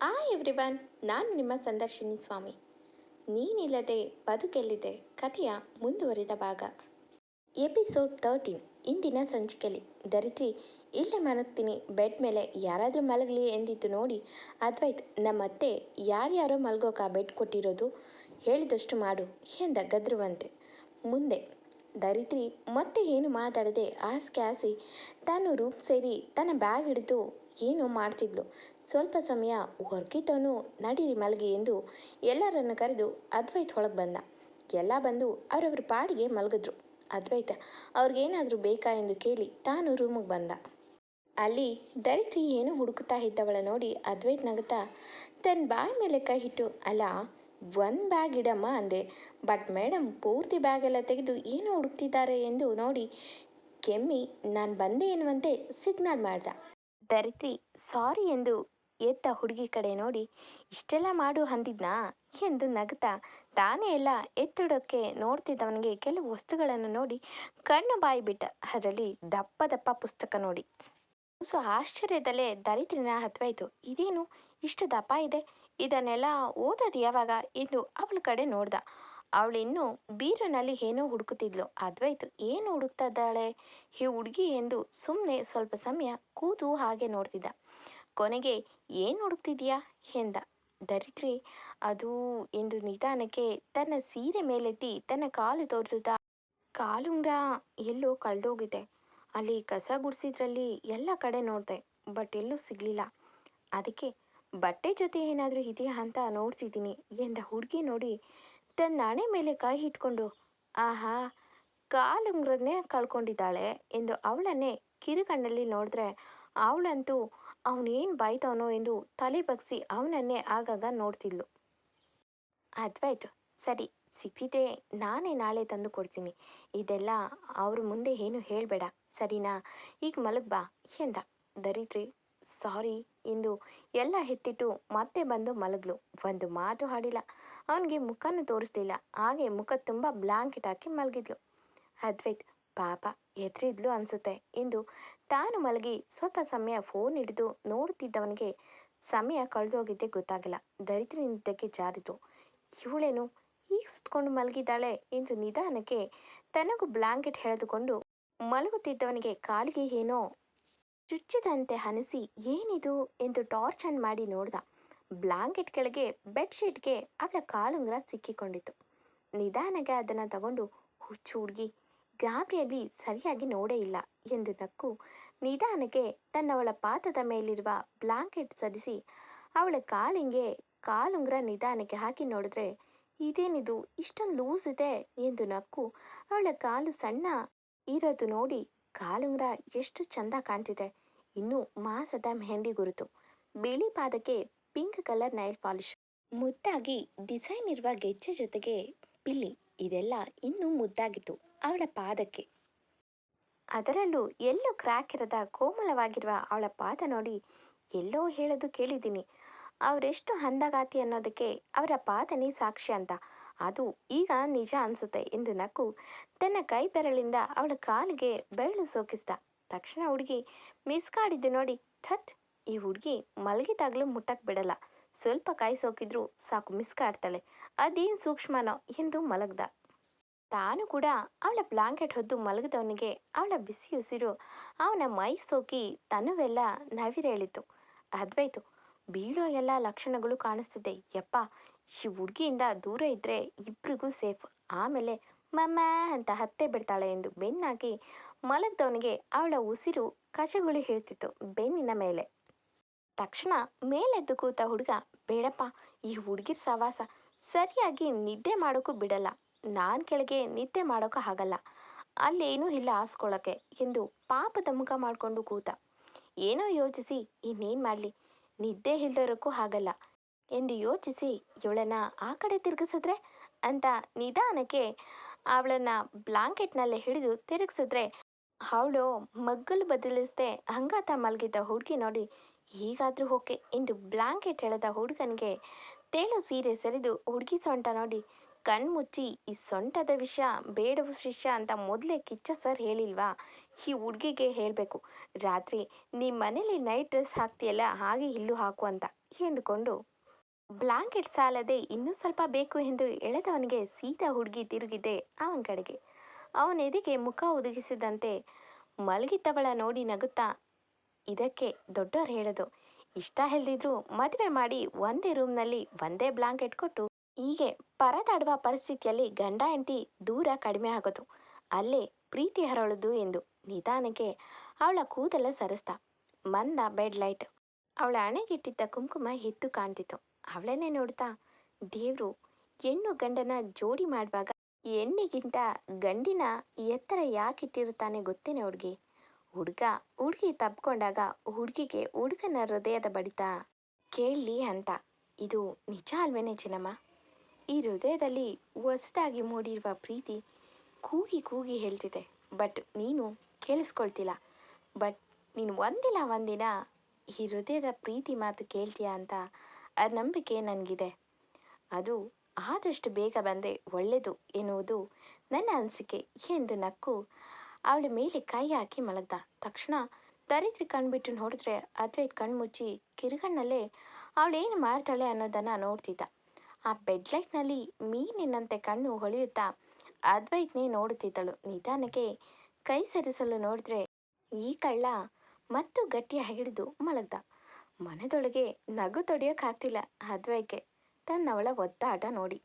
ಆ ಎವ್ರಿವನ್ ನಾನು ನಿಮ್ಮ ಸಂದರ್ಶಿನಿ ಸ್ವಾಮಿ. ನೀನಿಲ್ಲದೆ ಬದುಕೆಲ್ಲಿದೆ, ಕಥೆಯ ಮುಂದುವರಿದ ಭಾಗ. ಎಪಿಸೋಡ್ ತರ್ಟೀನ್ ಇಂದಿನ ಸಂಚಿಕೆಯಲ್ಲಿ ಧರಿತ್ರಿ ಇಲ್ಲೇ ಮಲಗ್ತೀನಿ, ಬೆಡ್ ಮೇಲೆ ಯಾರಾದರೂ ಮಲಗಲಿ ಎಂದಿದ್ದು ನೋಡಿ, ಅದ್ವೈತ್ ನಮ್ಮತ್ತೆ ಯಾರ್ಯಾರೋ ಮಲಗೋಕ ಬೆಡ್ ಕೊಟ್ಟಿರೋದು ಹೇಳಿದಷ್ಟು ಮಾಡು ಎಂದ ಗದ್ರುವಂತೆ. ಮುಂದೆ ಧರಿತ್ರಿ ಮತ್ತೆ ಏನು ಮಾತಾಡದೆ ಹಾಸಿಗೆ ಹಾಸಿ, ತಾನು ರೂಮ್ ಸೇರಿ ತನ್ನ ಬ್ಯಾಗ್ ಹಿಡಿದು ಏನೋ ಮಾಡ್ತಿದ್ಲು? ಸ್ವಲ್ಪ ಸಮಯ ಹೊರಗಿದ್ದವನು ನಡೀರಿ ಮಲಗಿ ಎಂದು ಎಲ್ಲರನ್ನು ಕರೆದು ಅದ್ವೈತ್ ಒಳಗೆ ಬಂದ. ಎಲ್ಲ ಬಂದು ಅವರವ್ರ ಪಾಡಿಗೆ ಮಲಗಿದ್ರು. ಅದ್ವೈತ, ಅವ್ರಿಗೇನಾದರೂ ಬೇಕಾ ಎಂದು ಕೇಳಿ ತಾನು ರೂಮಿಗೆ ಬಂದ. ಅಲ್ಲಿ ದರಿತ್ರಿ ಏನು ಹುಡುಕುತ್ತಾ ಇದ್ದವಳ ನೋಡಿ ಅದ್ವೈತ್ ನಗುತ್ತಾ ತನ್ನ ಬಾಯಿ ಮೇಲೆ ಕೈ ಇಟ್ಟು, ಅಲ್ಲ, ಒಂದು ಬ್ಯಾಗ್ ಇಡಮ್ಮ ಅಂದೆ. ಬಟ್ ಮೇಡಮ್ ಪೂರ್ತಿ ಬ್ಯಾಗ್ ಎಲ್ಲ ತೆಗೆದು ಏನೋ ಹುಡುಕ್ತಿದ್ದಾರೆ ಎಂದು ನೋಡಿ ಕೆಮ್ಮಿ ನಾನು ಬಂದೆ ಎನ್ನುವಂತೆ ಸಿಗ್ನಲ್ ಮಾಡ್ದ. ದರಿದ್ರಿ, ಸಾರಿ ಎಂದು ಎದ್ದ ಹುಡುಗಿ ಕಡೆ ನೋಡಿ, ಇಷ್ಟೆಲ್ಲ ಮಾಡು ಅಂದಿದ್ನಾ? ಎಂದು ನಗತ ತಾನೇ ಎಲ್ಲ ಎತ್ತಿಡೋಕ್ಕೆ ನೋಡ್ತಿದ್ದವನಿಗೆ ಕೆಲವು ವಸ್ತುಗಳನ್ನು ನೋಡಿ ಕಣ್ಣು ಬಾಯಿ ಬಿಟ್ಟ. ಅದರಲ್ಲಿ ದಪ್ಪ ದಪ್ಪ ಪುಸ್ತಕ ನೋಡಿ. ಸೊ, ಆಶ್ಚರ್ಯದಲ್ಲೇ ಧರಿತ್ರಿನ ಹತ್ವಾಯ್ತು. ಇದೇನು? ಇಷ್ಟು ದಪ್ಪ ಇದೆ? ಇದನ್ನೆಲ್ಲ ಓದೋದು ಯಾವಾಗ? ಎಂದು ಅವಳ ಕಡೆ ನೋಡ್ದ. ಅವಳಿನ್ನೂ ಬೀರನಲ್ಲಿ ಏನೋ ಹುಡುಕುತ್ತಿದ್ಲು. ಅದ್ವೈತು ಏನು ಹುಡುಕ್ತಾ ಇದ್ದಾಳೆ ಈ ಹುಡುಗಿ ಎಂದು ಸುಮ್ಮನೆ ಸ್ವಲ್ಪ ಸಮಯ ಕೂತು ಹಾಗೆ ನೋಡ್ತಿದ್ದ. ಕೊನೆಗೆ ಏನು ಹುಡುಕ್ತಿದ್ಯಾ? ಎಂದ. ದರಿದ್ರಿ, ಅದು ಎಂದು ನಿಧಾನಕ್ಕೆ ತನ್ನ ಸೀರೆ ಮೇಲೆತ್ತಿ ತನ್ನ ಕಾಲು ತೋರಿಸುತ್ತಾ, ಕಾಲುಂಗ್ರ, ಎಲ್ಲೋ ಕಳೆದೋಗಿದೆ. ಅಲ್ಲಿ ಕಸ ಗುಡಿಸಿದ್ರಲ್ಲಿ ಎಲ್ಲ ಕಡೆ ನೋಡಿದೆ, ಬಟ್ ಎಲ್ಲೂ ಸಿಗಲಿಲ್ಲ. ಅದಕ್ಕೆ ಬಟ್ಟೆ ಜೊತೆ ಏನಾದರೂ ಇದೆಯಾ ಅಂತ ನೋಡ್ತಿದ್ದೀನಿ ಎಂದ ಹುಡುಗಿ ನೋಡಿ ತನ್ನ ನಾಣೆ ಮೇಲೆ ಕೈ ಇಟ್ಕೊಂಡು ಆಹಾ ಕಾಲುಂಗ್ರನ್ನೇ ಕಳ್ಕೊಂಡಿದ್ದಾಳೆ ಎಂದು ಅವಳನ್ನೇ ಕಿರುಕಣ್ಣಲ್ಲಿ ನೋಡಿದ್ರೆ ಅವಳಂತೂ ಅವನೇನು ಬೈತವನೋ ಎಂದು ತಲೆ ಬಗ್ಸಿ ಅವನನ್ನೇ ಆಗಾಗ ನೋಡ್ತಿದ್ಲು. ಅದ್ವಾಯ್ತು, ಸರಿ, ಸಿಕ್ಕಿದ್ರೆ ನಾನೇ ನಾಳೆ ತಂದು ಕೊಡ್ತೀನಿ. ಇದೆಲ್ಲ ಅವ್ರ ಮುಂದೆ ಏನು ಹೇಳಬೇಡ. ಸರಿನಾ? ಈಗ ಮಲಗ್ಬಾ ಎಂದ. ದರಿದ್ರಿ ಸಾರಿ ಎಂದು ಎಲ್ಲ ಎತ್ತಿಟ್ಟು ಮತ್ತೆ ಬಂದು ಮಲಗ್ಲು. ಒಂದು ಮಾತು ಹಾಡಿಲ್ಲ. ಅವನಿಗೆ ಮುಖನೂ ತೋರಿಸ್ಲಿಲ್ಲ. ಹಾಗೆ ಮುಖ ತುಂಬ ಬ್ಲಾಂಕೆಟ್ ಹಾಕಿ ಮಲಗಿದ್ಲು. ಅದ್ವೈತ್, ಪಾಪ ಎದ್ರಿದ್ಲು ಅನ್ಸುತ್ತೆ ಎಂದು ತಾನು ಮಲಗಿ ಸ್ವಲ್ಪ ಸಮಯ ಫೋನ್ ಹಿಡಿದು ನೋಡುತ್ತಿದ್ದವನಿಗೆ ಸಮಯ ಕಳೆದೋಗಿದ್ದೆ ಗೊತ್ತಾಗಿಲ್ಲ. ದರಿದ್ರ ನಿದ್ದಕ್ಕೆ ಜಾರಿದ್ರು ಇವಳೇನು ಈಗ ಸುತ್ಕೊಂಡು ಮಲಗಿದ್ದಾಳೆ ಎಂದು ನಿಧಾನಕ್ಕೆ ತನಗೂ ಬ್ಲಾಂಕೆಟ್ ಎಳೆದುಕೊಂಡು ಮಲಗುತ್ತಿದ್ದವನಿಗೆ ಕಾಲಿಗೆ ಏನೋ ಚುಚ್ಚಿದಂತೆ ಅನಿಸಿ ಏನಿದು? ಎಂದು ಟಾರ್ಚ್ ಆನ್ ಮಾಡಿ ನೋಡ್ದ. ಬ್ಲಾಂಕೆಟ್ ಕೆಳಗೆ ಬೆಡ್ಶೀಟ್ಗೆ ಅವಳ ಕಾಲುಂಗ್ರ ಸಿಕ್ಕಿಕೊಂಡಿತು ನಿಧಾನಕ್ಕೆ ಅದನ್ನು ತಗೊಂಡು ಹುಚ್ಚು ಹುಡುಗಿ, ಗಾಬರಿಯಲ್ಲಿ ಸರಿಯಾಗಿ ನೋಡೇ ಇಲ್ಲ ಎಂದು ನಕ್ಕು, ನಿಧಾನಕ್ಕೆ ತನ್ನವಳ ಪಾದದ ಮೇಲಿರುವ ಬ್ಲಾಂಕೆಟ್ ಸರಿಸಿ ಅವಳ ಕಾಲಿಂಗೆ ಕಾಲುಂಗ್ರ ನಿಧಾನಕ್ಕೆ ಹಾಕಿ ನೋಡಿದ್ರೆ, ಇದೇನಿದು? ಇಷ್ಟೊಂದು ಲೂಸ್ ಇದೆ ಎಂದು ನಕ್ಕು, ಅವಳ ಕಾಲು ಸಣ್ಣ ಇರೋದು ನೋಡಿ ಕಾಲುಂಗ್ರ ಎಷ್ಟು ಚಂದ ಕಾಣ್ತಿದೆ. ಇನ್ನು ಮಾಸದ ಮೆಹಂದಿ ಗುರುತು. ಬಿಳಿ ಪಾದಕ್ಕೆ ಪಿಂಕ್ ಕಲರ್ ನೈಲ್ ಪಾಲಿಶ್. ಮುದ್ದಾಗಿ ಡಿಸೈನ್ ಇರುವ ಗೆಜ್ಜೆ ಜೊತೆಗೆ ಪಿಲ್ಲಿ. ಇದೆಲ್ಲ ಇನ್ನೂ ಮುದ್ದಾಗಿತ್ತು. ಅವಳ ಪಾದಕ್ಕೆ. ಅದರಲ್ಲೂ ಎಲ್ಲೂ ಕ್ರ್ಯಾಕ್ ಇರದ ಕೋಮಲವಾಗಿರುವ ಅವಳ ಪಾದ ನೋಡಿ ಎಲ್ಲೋ ಹೇಳೋದು ಕೇಳಿದ್ದೀನಿ. ಅವರೆಷ್ಟು ಹಂದಗಾತಿ ಅನ್ನೋದಕ್ಕೆ ಅವರ ಪಾದನೇ ಸಾಕ್ಷಿ ಅಂತ. ಅದು ಈಗ ನಿಜ ಅನಿಸುತ್ತೆ ಎಂದು ನಕ್ಕು ತನ್ನ ಕೈ ಬೆರಳಿಂದ ಅವಳ ಕಾಲಿಗೆ ಬೆರಳು ಸೋಕಿಸ್ದ. ತಕ್ಷಣ ಹುಡುಗಿ, ಮಿಸ್ ಕಾಡಿದ್ದು ನೋಡಿ, ಥತ್, ಈ ಹುಡುಗಿ ಮಲಗಿದಾಗಲೂ ಮುಟ್ಟಕ್ಕೆ ಬಿಡಲ್ಲ. ಸ್ವಲ್ಪ ಕಾಯಿ ಸಾಕು, ಮಿಸ್ ಕಾಡ್ತಾಳೆ. ಅದೇನು ಸೂಕ್ಷ್ಮನೋ, ಎಂದು ಮಲಗ್ದ. ತಾನು ಕೂಡ ಅವಳ ಬ್ಲಾಂಕೆಟ್ ಹೊದ್ದು ಮಲಗಿದವನಿಗೆ ಅವಳ ಬಿಸಿ ಉಸಿರು, ಅವನ ಮೈ ಸೋಕಿ ತನುವೆಲ್ಲ ನವಿರೇಳಿತು ಅದ್ವೈತು ಬೀಳೋ ಎಲ್ಲ ಲಕ್ಷಣಗಳು ಕಾಣಿಸ್ತಿದೆ. ಯಪ್ಪ, ಈ ಹುಡುಗಿಯಿಂದ ದೂರ ಇದ್ದರೆ ಇಬ್ರಿಗೂ ಸೇಫ್. ಆಮೇಲೆ ಮಮ್ಮ ಅಂತ ಹತ್ತೆ ಬಿಡ್ತಾಳೆ ಎಂದು ಬೆನ್ನಾಗಿ ಮಲಗ್ದವನಿಗೆ ಅವಳ ಉಸಿರು ಕಚಗುಳಿ ಹೇಳ್ತಿತ್ತು ಬೆನ್ನಿನ ಮೇಲೆ. ತಕ್ಷಣ ಮೇಲೆದ್ದು ಕೂತ ಹುಡುಗ, ಬೇಡಪ್ಪ, ಈ ಹುಡುಗಿ ಸವಾಸ ಸರಿಯಾಗಿ ನಿದ್ದೆ ಮಾಡೋಕ್ಕೂ ಬಿಡಲ್ಲ. ನಾನು ಕೆಳಗೆ ನಿದ್ದೆ ಮಾಡೋಕ್ಕೂ ಆಗಲ್ಲ. ಅಲ್ಲೇನೂ ಇಲ್ಲ ಹಾಸ್ಕೊಳ್ಳೋಕ್ಕೆ ಎಂದು ಪಾಪದ ಮುಖ ಮಾಡಿಕೊಂಡು ಕೂತ. ಏನೋ ಯೋಚಿಸಿ, ಇನ್ನೇನು ಮಾಡಲಿ? ನಿದ್ದೆ ಇಲ್ದಿರೋಕ್ಕೂ ಆಗಲ್ಲ. ಎಂದು ಯೋಚಿಸಿ ಇವಳನ್ನ ಆ ಕಡೆ ತಿರುಗಿಸಿದ್ರೆ? ಅಂತ ನಿಧಾನಕ್ಕೆ ಅವಳನ್ನು ಬ್ಲಾಂಕೆಟ್ನಲ್ಲೇ ಹಿಡಿದು ತಿರುಗಿಸಿದ್ರೆ ಅವಳು ಮಗ್ಗಲು ಬದಲಿಸದೆ ಹಂಗಾತ ಮಲಗಿದ್ದ ಹುಡುಗಿ ನೋಡಿ, ಹೀಗಾದರೂ ಓಕೆ ಎಂದು ಬ್ಲಾಂಕೆಟ್ ಎಳೆದ ಹುಡುಗನಿಗೆ ತೇಳು ಸೀರೆ ಸರಿದು ಹುಡುಗಿ ಸೊಂಟ ನೋಡಿ, ಕಣ್ಮುಚ್ಚಿ ಈ ಸೊಂಟದ ವಿಷಯ, ಬೇಡವು ಶಿಷ್ಯ ಅಂತ ಮೊದಲೇ ಕಿಚ್ಚ ಸರ್ ಹೇಳಿಲ್ವಾ? ಈ ಹುಡುಗಿಗೆ ಹೇಳಬೇಕು, ರಾತ್ರಿ ನಿಮ್ಮ ಮನೇಲಿ ನೈಟ್ ಡ್ರೆಸ್ ಹಾಕ್ತಿಯಲ್ಲ, ಹಾಗೆ ಇಲ್ಲೂ ಹಾಕು ಅಂತ ಎಂದುಕೊಂಡು ಬ್ಲಾಂಕೆಟ್ ಸಾಲದೆ ಇನ್ನೂ ಸ್ವಲ್ಪ ಬೇಕು ಎಂದು ಎಳೆದವನಿಗೆ ಸೀದಾ ಹುಡುಗಿ ತಿರುಗಿದೆ ಅವನ ಕಡೆಗೆ. ಅವನ ಎದೆಗೆ ಮುಖ ಒದಗಿಸಿದಂತೆ ಮಲಗಿದ್ದವಳ ನೋಡಿ ನಗುತ್ತಾ, ಇದಕ್ಕೆ ದೊಡ್ಡವ್ರು ಹೇಳೋದು. ಇಷ್ಟ ಹೇಳಿದ್ರು ಮದುವೆ ಮಾಡಿ ಒಂದೇ ರೂಮ್ನಲ್ಲಿ ಒಂದೇ ಬ್ಲಾಂಕೆಟ್ ಕೊಟ್ಟು ಹೀಗೆ ಪರದಾಡುವ ಪರಿಸ್ಥಿತಿಯಲ್ಲಿ ಗಂಡ ಹೆಂಡತಿ ದೂರ ಕಡಿಮೆ ಆಗೋದು. ಅಲ್ಲೇ ಪ್ರೀತಿ ಹರಳೋದು ಎಂದು ನಿಧಾನಕ್ಕೆ ಅವಳ ಕೂದಲ ಸರಿಸ್ತಾ, ಮಂದ ಬೆಡ್ ಲೈಟ್. ಅವಳ ಹಣೆಗಿಟ್ಟಿದ್ದ ಕುಂಕುಮ ಎದ್ದು ಕಾಣ್ತಿತ್ತು. ಅವಳನ್ನೇ ನೋಡ್ತಾ ದೇವ್ರು ಹೆಣ್ಣು ಗಂಡನ ಜೋಡಿ ಮಾಡುವಾಗ ಹೆಣ್ಣಿಗಿಂತ ಗಂಡಿನ ಎತ್ತರ ಯಾಕಿಟ್ಟಿರುತ್ತಾನೆ ಗೊತ್ತೇನೆ ಹುಡುಗಿ? ಹುಡುಗ ಹುಡುಗಿ ತಪ್ಕೊಂಡಾಗ ಹುಡುಗಿಗೆ ಹುಡುಗನ ಹೃದಯದ ಬಡಿತ ಕೇಳಲಿ ಅಂತ. ಇದು ನಿಜ ಅಲ್ವೇನೆ ಈ ಹೃದಯದಲ್ಲಿ ಹೊಸದಾಗಿ ಮೂಡಿರುವ ಪ್ರೀತಿ ಕೂಗಿ ಕೂಗಿ ಹೇಳ್ತಿದೆ. ಬಟ್ ನೀನು ಕೇಳಿಸ್ಕೊಳ್ತಿಲ್ಲ. ಬಟ್ ನೀನು ಒಂದಿಲ್ಲ ಒಂದಿನ ಈ ಹೃದಯದ ಪ್ರೀತಿ ಮಾತು ಕೇಳ್ತೀಯ ಅಂತ ಆ ನಂಬಿಕೆ ನನಗಿದೆ. ಅದು ಆದಷ್ಟು ಬೇಗ ಬಂದರೆ ಒಳ್ಳೆಯದು ಎನ್ನುವುದು ನನ್ನ ಅನಿಸಿಕೆ ಎಂದು ನಕ್ಕು ಅವಳ ಮೇಲೆ ಕೈ ಹಾಕಿ ಮಲಗ್ದ. ತಕ್ಷಣ ದರಿದ್ರಿ ಕಣ್ಬಿಟ್ಟು ನೋಡಿದ್ರೆ ಅದ್ವೈತ್ ಕಣ್ಮುಚ್ಚಿ ಕಿರುಗಣ್ಣಲ್ಲೇ ಅವಳೇನು ಮಾಡ್ತಾಳೆ ಅನ್ನೋದನ್ನು ನೋಡ್ತಿದ್ದ. ಆ ಬೆಡ್ ಲೈಟ್ನಲ್ಲಿ ಮೀನಿನಂತೆ ಕಣ್ಣು ಹೊಳೆಯುತ್ತಾ ಅದ್ವೈತ್ನೇ ನೋಡುತ್ತಿದ್ದಳು. ನಿಧಾನಕ್ಕೆ ಕೈ ಸರಿಸಲು ನೋಡಿದ್ರೆ ಈ ಕಳ್ಳ ಮತ್ತು ಗಟ್ಟಿಯ ಹಿಡಿದು ಮಲಗ್ದ. ಮನದೊಳಗೆ ನಗು ತೊಡೆಯೋಕ್ಕಾಗ್ತಿಲ್ಲ ಅದ್ವೈಕೆ. ತನ್ನವಳ ಒದ್ದಾಟ ನೋಡಿ.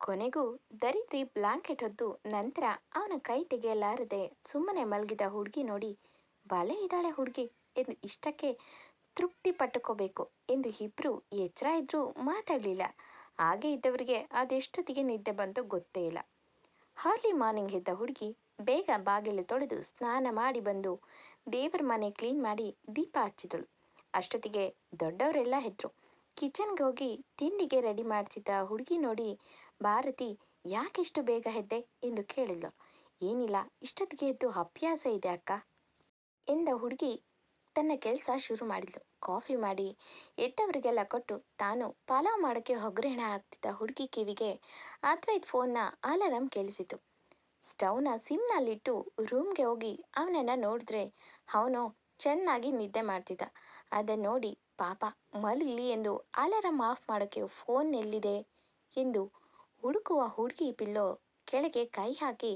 ಕೊನೆಗೂ ದರಿದ್ರಿ ಬ್ಲಾಂಕೆಟ್ ಹೊದ್ದು ನಂತರ ಅವನ ಕೈ ತೆಗೆಯಲಾರದೆ ಸುಮ್ಮನೆ ಮಲಗಿದ ಹುಡುಗಿ ನೋಡಿ, ಬಲೆ ಇದ್ದಾಳೆ ಹುಡುಗಿ ಎಂದು ಇಷ್ಟಕ್ಕೆ ತೃಪ್ತಿ ಪಟ್ಟುಕೋಬೇಕು ಎಂದು ಇಬ್ರು ಎಚ್ಚರ ಇದ್ರೂ ಮಾತಾಡಲಿಲ್ಲ. ಹಾಗೆ ಇದ್ದವರಿಗೆ ಅದೆಷ್ಟೊತ್ತಿಗೆ ನಿದ್ದೆ ಬಂತು ಗೊತ್ತೇ ಇಲ್ಲ. ಹಾರ್ಲಿ ಮಾರ್ನಿಂಗ್ ಇದ್ದ ಹುಡುಗಿ ಬೇಗ ಬಾಗಿಲು ತೊಳೆದು ಸ್ನಾನ ಮಾಡಿ ಬಂದು ದೇವರ ಮನೆ ಕ್ಲೀನ್ ಮಾಡಿ ದೀಪ ಹಚ್ಚಿದಳು. ಅಷ್ಟೊತ್ತಿಗೆ ದೊಡ್ಡವರೆಲ್ಲ ಹೆದ್ರು. ಕಿಚನ್ಗೆ ಹೋಗಿ ತಿಂಡಿಗೆ ರೆಡಿ ಮಾಡ್ತಿದ್ದ ಹುಡುಗಿ ನೋಡಿ, ಭಾರತಿ, ಯಾಕೆಷ್ಟು ಬೇಗ ಹೆದ್ದೆ ಎಂದು ಕೇಳಿದ್ಲು. ಏನಿಲ್ಲ, ಇಷ್ಟೊತ್ತಿಗೆ ಎದ್ದು ಅಭ್ಯಾಸ ಇದೆ ಅಕ್ಕ. ಎಂದ ಹುಡುಗಿ ತನ್ನ ಕೆಲಸ ಶುರು ಮಾಡಿದ್ಲು. ಕಾಫಿ ಮಾಡಿ ಎದ್ದವರಿಗೆಲ್ಲ ಕೊಟ್ಟು ತಾನು ಪಲಾವ್ ಮಾಡೋಕ್ಕೆ ಹೊಗ್ರಹಣ ಆಗ್ತಿದ್ದ ಹುಡುಗಿ ಕಿವಿಗೆ ಅದ್ವೈತ್ ಫೋನ್ನ ಅಲಾರಂ ಕೇಳಿಸಿತು. ಸ್ಟವ್ನ ಸಿಮ್ನಲ್ಲಿಟ್ಟು ರೂಮ್ಗೆ ಹೋಗಿ ಅವನನ್ನ ನೋಡಿದ್ರೆ, ಅವನು ಚೆನ್ನಾಗಿ ನಿದ್ದೆ ಮಾಡ್ತಿದ್ದ. ಅದನ್ನು ನೋಡಿ ಪಾಪ ಮಲಗಲಿ ಎಂದು ಅಲಾರಂ ಆಫ್ ಮಾಡೋಕ್ಕೆ ಫೋನ್ ಎಲ್ಲಿದೆ ಎಂದು ಹುಡುಕುವ ಹುಡುಗಿ ಪಿಲ್ಲೋ ಕೆಳಗೆ ಕೈ ಹಾಕಿ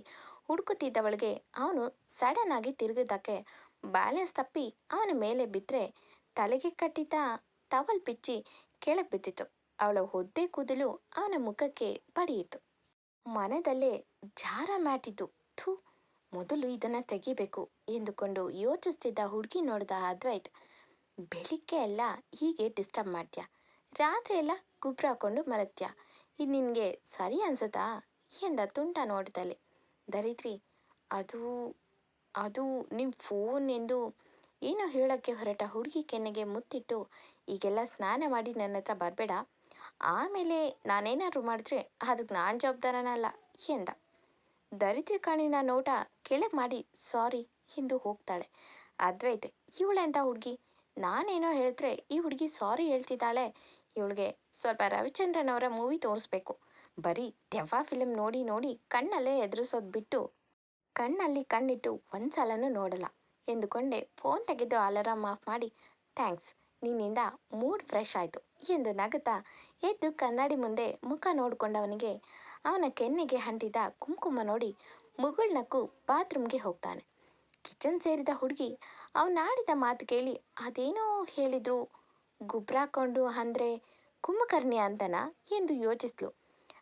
ಹುಡುಕುತ್ತಿದ್ದವಳಿಗೆ ಅವನು ಸಡನ್ ಆಗಿ ತಿರುಗಿದ್ದಕ್ಕೆ ಬ್ಯಾಲೆನ್ಸ್ ತಪ್ಪಿ ಅವನ ಮೇಲೆ ಬಿದ್ದರೆ ತಲೆಗೆ ಕಟ್ಟಿದ್ದ ಟವಲ್ ಬಿಚ್ಚಿ ಕೆಳಗೆ ಬಿದ್ದಿತು ಅವಳ ಒದ್ದೆ ಕೂದಲು ಅವನ ಮುಖಕ್ಕೆ ಬಡಿಯಿತು. ಮನದಲ್ಲೇ ಜಾರ ಮ್ಯಾಟಿದ್ದು ಥೂ. ಮೊದಲು ಇದನ್ನು ತೆಗಿಬೇಕು ಎಂದುಕೊಂಡು ಯೋಚಿಸ್ತಿದ್ದ ಹುಡುಗಿ ನೋಡಿದ ಅದ್ವೈತ್, ಬೆಳಿಗ್ಗೆ ಎಲ್ಲ ಹೀಗೆ ಡಿಸ್ಟರ್ಬ್ ಮಾಡ್ತೀಯ? ರಾತ್ರಿ ಎಲ್ಲ ಗುಬ್ರ ಹಾಕೊಂಡು ಮಲಗ್ತೀಯ? ಇದು ನಿನಗೆ ಸರಿ ಅನ್ಸುತ್ತಾ? ಎಂದ ತುಂಟ ನೋಡ್ದಲ್ಲಿ. ದರಿದ್ರಿ, ಅದು ಅದು ನಿಮ್ಮ ಫೋನ್ ಎಂದು ಏನೋ ಹೇಳೋಕ್ಕೆ ಹೊರಟ ಹುಡುಗಿ ಕೆನ್ನೆಗೆ ಮುತ್ತಿಟ್ಟು, ಈಗೆಲ್ಲ ಸ್ನಾನ ಮಾಡಿ ನನ್ನ ಹತ್ರ ಬರಬೇಡ. ಆಮೇಲೆ ನಾನೇನಾದ್ರು ಮಾಡಿದ್ರೆ ಅದಕ್ಕೆ ನಾನು ಜವಾಬ್ದಾರನಲ್ಲ, ಎಂದ. ದರಿದ್ರಿ ಕಾಣಿನ ನೋಟ ಕೆಳಗೆ ಮಾಡಿ, ಸಾರಿ ಎಂದು ಹೋಗ್ತಾಳೆ. ಅದ್ವೈತೆ ಇವಳೆಂತ ಹುಡುಗಿ? ನಾನೇನೋ ಹೇಳಿದ್ರೆ ಈ ಹುಡುಗಿ ಸಾರಿ ಹೇಳ್ತಿದ್ದಾಳೆ. ಇವಳಿಗೆ ಸ್ವಲ್ಪ ರವಿಚಂದ್ರನ್ ಅವರ ಮೂವಿ ತೋರಿಸ್ಬೇಕು. ಬರೀ ದೆವ್ವ ಫಿಲ್ಮ್ ನೋಡಿ ನೋಡಿ ಕಣ್ಣಲ್ಲೇ ಎದುರಿಸೋದು ಬಿಟ್ಟು ಕಣ್ಣಲ್ಲಿ ಕಣ್ಣಿಟ್ಟು ಒಂದು ಸಲನೂ ನೋಡಲ್ಲ. ಎಂದುಕೊಂಡೆ ಫೋನ್ ತೆಗೆದು ಅಲಾರಾಮ್ ಆಫ್ ಮಾಡಿ, ಥ್ಯಾಂಕ್ಸ್. ನಿನ್ನಿಂದ ಮೂಡ್ ಫ್ರೆಶ್ ಆಯಿತು ಎಂದು ನಗುತ್ತಾ ಎದ್ದು ಕನ್ನಡಿ ಮುಂದೆ ಮುಖ ನೋಡಿಕೊಂಡವನಿಗೆ ಅವನ ಕೆನ್ನೆಗೆ ಹಂಟಿದ ಕುಂಕುಮ ನೋಡಿ ಮುಗುಳ್ನಕ್ಕು ಬಾತ್ರೂಮ್ಗೆ ಹೋಗ್ತಾನೆ. ಕಿಚನ್ ಸೇರಿದ ಹುಡುಗಿ ಅವನಾಡಿದ ಮಾತು ಕೇಳಿ ಅದೇನೋ ಹೇಳಿದ್ರು? ಗುಬ್ರಾಕೊಂಡು ಅಂದರೆ ಕುಂಭಕರ್ಣಿ ಅಂತನಾ ಎಂದು ಯೋಚಿಸ್ಲು.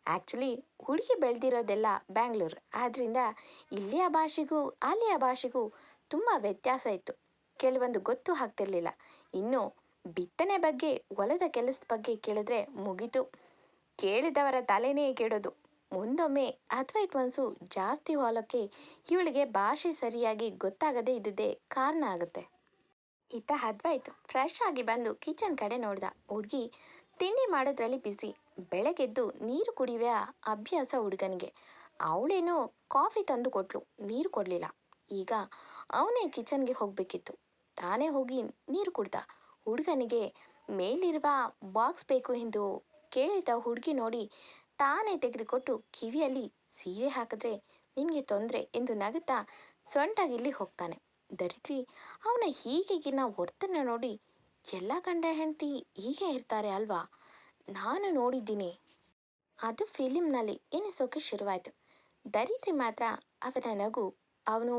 ಆ್ಯಕ್ಚುಲಿ ಹುಡುಗಿ ಬೆಳೆದಿರೋದೆಲ್ಲ ಬ್ಯಾಂಗ್ಳೂರು ಆದ್ದರಿಂದ ಇಲ್ಲಿಯ ಭಾಷೆಗೂ ಅಲ್ಲಿಯ ಭಾಷೆಗೂ ತುಂಬ ವ್ಯತ್ಯಾಸ ಇತ್ತು. ಕೆಲವೊಂದು ಗೊತ್ತು ಆಗ್ತಿರ್ಲಿಲ್ಲ. ಇನ್ನು ಬಿತ್ತನೆ ಬಗ್ಗೆ, ಹೊಲದ ಕೆಲಸದ ಬಗ್ಗೆ ಕೇಳಿದ್ರೆ ಮುಗೀತು. ಕೇಳಿದವರ ತಲೆನೇ ಕೆಡೋದು. ಒಂದೊಮ್ಮೆ ಅದ್ವೈತ್ ಮನಸ್ಸು ಜಾಸ್ತಿ ಹೊಲಕ್ಕೆ, ಇವಳಿಗೆ ಭಾಷೆ ಸರಿಯಾಗಿ ಗೊತ್ತಾಗದೇ ಇದ್ದಿದ್ದೇ ಕಾರಣ ಆಗುತ್ತೆ. ಇತ್ತ ಅದ್ವೈತ್ ಫ್ರೆಶ್ ಆಗಿ ಬಂದು ಕಿಚನ್ ಕಡೆ ನೋಡ್ದ. ಹುಡುಗಿ ತಿಂಡಿ ಮಾಡೋದ್ರಲ್ಲಿ ಬಿಸಿ ಬೆಳಗ್ಗೆದ್ದು ನೀರು ಕುಡಿಯುವ ಅಭ್ಯಾಸ ಹುಡುಗನಿಗೆ. ಅವಳೇನೋ ಕಾಫಿ ತಂದು ಕೊಟ್ಲು. ನೀರು ಕೊಡಲಿಲ್ಲ. ಈಗ ಅವನೇ ಕಿಚನ್ಗೆ ಹೋಗಬೇಕಿತ್ತು. ತಾನೇ ಹೋಗಿ ನೀರು ಕುಡ್ದ. ಹುಡುಗನಿಗೆ ಮೇಲಿರುವ ಬಾಕ್ಸ್ ಬೇಕು ಎಂದು ಕೇಳಿದ ಹುಡುಗಿ ನೋಡಿ ತಾನೇ ತೆಗೆದುಕೊಟ್ಟು ಕಿವಿಯಲ್ಲಿ ಸೀರೆ ಹಾಕಿದ್ರೆ ನಿನಗೆ ತೊಂದರೆ ಎಂದು ನಗುತ್ತಾ ಸೊಂಟಾಗಿಲ್ಲಿ ಹೋಗ್ತಾನೆ. ದರಿದ್ರಿ, ಅವನ ಹೀಗೆಗಿನ ವರ್ತನೆ ನೋಡಿ ಎಲ್ಲ ಗಂಡ ಹೆಂಡತಿ ಹೀಗೆ ಇರ್ತಾರೆ ಅಲ್ವಾ? ನಾನು ನೋಡಿದ್ದೀನಿ. ಅದು ಫಿಲಿಮ್ನಲ್ಲಿ ಎನಿಸೋಕೆ ಶುರುವಾಯಿತು. ದರಿದ್ರಿ ಮಾತ್ರ ಅವನ ನಗು, ಅವನು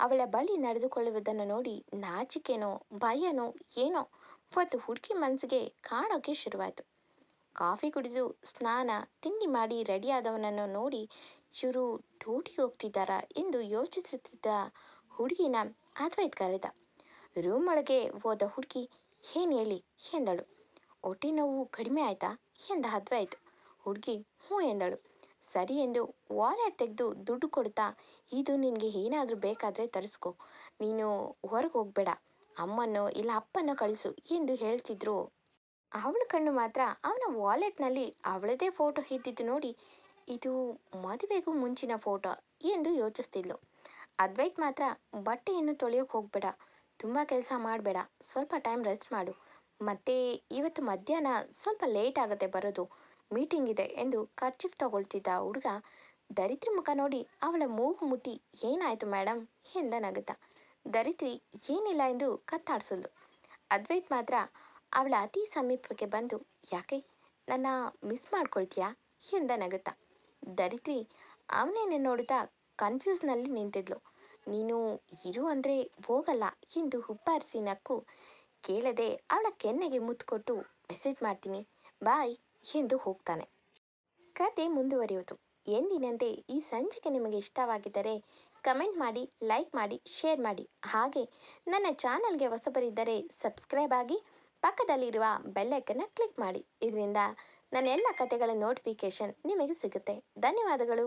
ಅವಳ ಬಳಿ ನಡೆದುಕೊಳ್ಳುವುದನ್ನು ನೋಡಿ ನಾಚಿಕೆನೋ, ಭಯನೋ, ಏನೋ ಒಂದು ಹುಡುಗಿ ಮನಸ್ಸಿಗೆ ಕಾಡೋಕೆ ಶುರುವಾಯಿತು. ಕಾಫಿ ಕುಡಿದು ಸ್ನಾನ, ತಿಂಡಿ ಮಾಡಿ ರೆಡಿಯಾದವನನ್ನು ನೋಡಿ ಇವರು ಡ್ಯೂಟಿಗೆ ಹೋಗ್ತಿದ್ದಾರಾ ಎಂದು ಯೋಚಿಸುತ್ತಿದ್ದ ಹುಡುಗಿನ ಅದ್ವೈತ್ ಕರೆದ ರೂಮ್ ಒಳಗೆ ಹೋದ ಹುಡುಗಿ, ಏನು ಹೇಳಿ? ಎಂದಳು. ಹೊಟ್ಟೆ ನೋವು ಕಡಿಮೆ ಆಯ್ತಾ? ಎಂದ ಅದ್ವೈತ್ ಹುಡುಗಿ, ಹ್ಞೂ ಎಂದಳು. ಸರಿ ಎಂದು ವಾಲೆಟ್ ತೆಗೆದು ದುಡ್ಡು ಕೊಡ್ತಾ, ಇದು ನಿನಗೆ ಏನಾದರೂ ಬೇಕಾದರೆ ತರಿಸ್ಕೊ. ನೀನು ಹೊರಗೆ ಹೋಗಬೇಡ. ಅಮ್ಮನೋ ಇಲ್ಲ ಅಪ್ಪನೋ ಕಳಿಸು ಎಂದು ಹೇಳ್ತಿದ್ರು. ಅವಳ ಕಣ್ಣು ಮಾತ್ರ ಅವನ ವಾಲೆಟ್ನಲ್ಲಿ ಅವಳದೇ ಫೋಟೋ ಇದ್ದಿದ್ದು ನೋಡಿ ಇದು ಮದುವೆಗೂ ಮುಂಚಿನ ಫೋಟೋ ಎಂದು ಯೋಚಿಸ್ತಿದ್ಲು. ಅದ್ವೈತ್ ಮಾತ್ರ ಬಟ್ಟೆಯನ್ನು ತೊಳೆಯೋಕೆ ಹೋಗಬೇಡ, ತುಂಬ ಕೆಲಸ ಮಾಡಬೇಡ, ಸ್ವಲ್ಪ ಟೈಮ್ ರೆಸ್ಟ್ ಮಾಡು. ಮತ್ತೆ ಇವತ್ತು ಮಧ್ಯಾಹ್ನ ಸ್ವಲ್ಪ ಲೇಟ್ ಆಗುತ್ತೆ ಬರೋದು ಮೀಟಿಂಗ್ ಇದೆ ಎಂದು ಖರ್ಚಿಫ್ ತಗೊಳ್ತಿದ್ದ ಹುಡುಗ ದರಿದ್ರ ಮುಖ ನೋಡಿ ಅವಳ ಮೂಗು ಮುಟ್ಟಿ ಏನಾಯಿತು ಮೇಡಮ್ ಎಂದ ದರಿದ್ರಿ ಏನಿಲ್ಲ ಎಂದು ಕತ್ತಾಡಿಸಿದ್ಲು. ಅದ್ವೈತ್ ಮಾತ್ರ ಅವಳ ಅತಿ ಸಮೀಪಕ್ಕೆ ಬಂದು, ಯಾಕೆ, ನನ್ನ ಮಿಸ್ ಮಾಡ್ಕೊಳ್ತೀಯಾ? ಎಂದ ನಗುತ್ತ. ಧರಿತ್ರಿ ಅವನೇನೆ ನೋಡುತ್ತಾ ಕನ್ಫ್ಯೂಸ್ನಲ್ಲಿ ನಿಂತಿದ್ಲು. ನೀನು ಇರು ಅಂದರೆ ಹೋಗಲ್ಲ ಎಂದು ಹುಬ್ಬಾರಿಸಿ ನಕ್ಕು. ಕೇಳದೆ ಅವಳ ಕೆನ್ನೆಗೆ ಮುದ್ದು ಕೊಟ್ಟು ಮೆಸೇಜ್ ಮಾಡ್ತೀನಿ, ಬಾಯ್ ಎಂದು ಹೋಗ್ತಾನೆ. ಕತೆ ಮುಂದುವರಿಯುವುದು. ಎಂದಿನಂತೆ ಈ ಸಂಚಿಕೆ ನಿಮಗೆ ಇಷ್ಟವಾಗಿದ್ದರೆ ಕಮೆಂಟ್ ಮಾಡಿ, ಲೈಕ್ ಮಾಡಿ, ಶೇರ್ ಮಾಡಿ. ಹಾಗೆ ನನ್ನ ಚಾನಲ್ಗೆ ಹೊಸಬರಿದ್ದರೆ ಸಬ್ಸ್ಕ್ರೈಬ್ ಆಗಿ ಪಕ್ಕದಲ್ಲಿರುವ ಬೆಲ್ಲೈಕನ್ನು ಕ್ಲಿಕ್ ಮಾಡಿ. ಇದರಿಂದ ನನ್ನ ಎಲ್ಲ ಕತೆಗಳ ನೋಟಿಫಿಕೇಷನ್ ನಿಮಗೆ ಸಿಗುತ್ತೆ. ಧನ್ಯವಾದಗಳು.